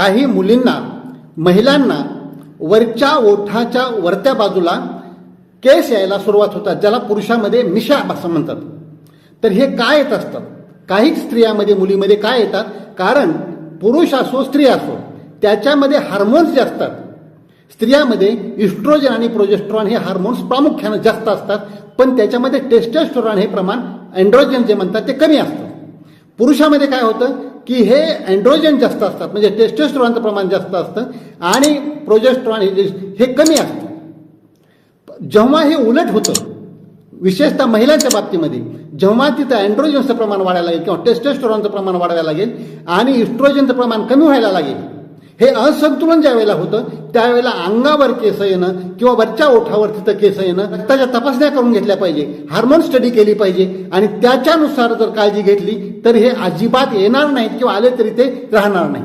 काही मुलींना महिलांना वरच्या ओठाच्या वरत्या बाजूला केस यायला सुरुवात होतात ज्याला पुरुषामध्ये मिशा असं म्हणतात. तर हे काय येत असतं? काही स्त्रियामध्ये मुलीमध्ये काय येतात? कारण पुरुष असो स्त्री असो त्याच्यामध्ये हार्मोन्स जे असतात स्त्रियामध्ये इस्ट्रोजन आणि प्रोजेस्ट्रॉन हे हार्मोन्स प्रामुख्यानं जास्त असतात पण त्याच्यामध्ये टेस्टेस्टोरॉन हे प्रमाण अँड्रोजन जे म्हणतात ते कमी असतं. पुरुषामध्ये काय होतं? की हे अँड्रोजन जास्त असतात म्हणजे टेस्टेस्ट्रॉनचं प्रमाण जास्त असतं आणि प्रोजेस्ट्रॉन हे हे कमी असतं. जेव्हा हे उलट होतं विशेषतः महिलांच्या बाबतीमध्ये जेव्हा तिथं अँड्रोजनचं प्रमाण वाढायला लागेल किंवा टेस्टेस्ट्रॉनचं प्रमाण वाढायला लागेल आणि इस्ट्रोजनचं प्रमाण कमी व्हायला लागेल हे असंतुलन ज्या वेळेला होतं त्यावेळेला अंगावर केस येणं किंवा वरच्या ओठावर तिथं केस येणं रक्ताच्या तपासण्या करून घेतल्या पाहिजे हार्मोन स्टडी केली पाहिजे आणि त्याच्यानुसार जर काळजी घेतली तर हे अजिबात येणार नाहीत किंवा आले तरी ते राहणार नाही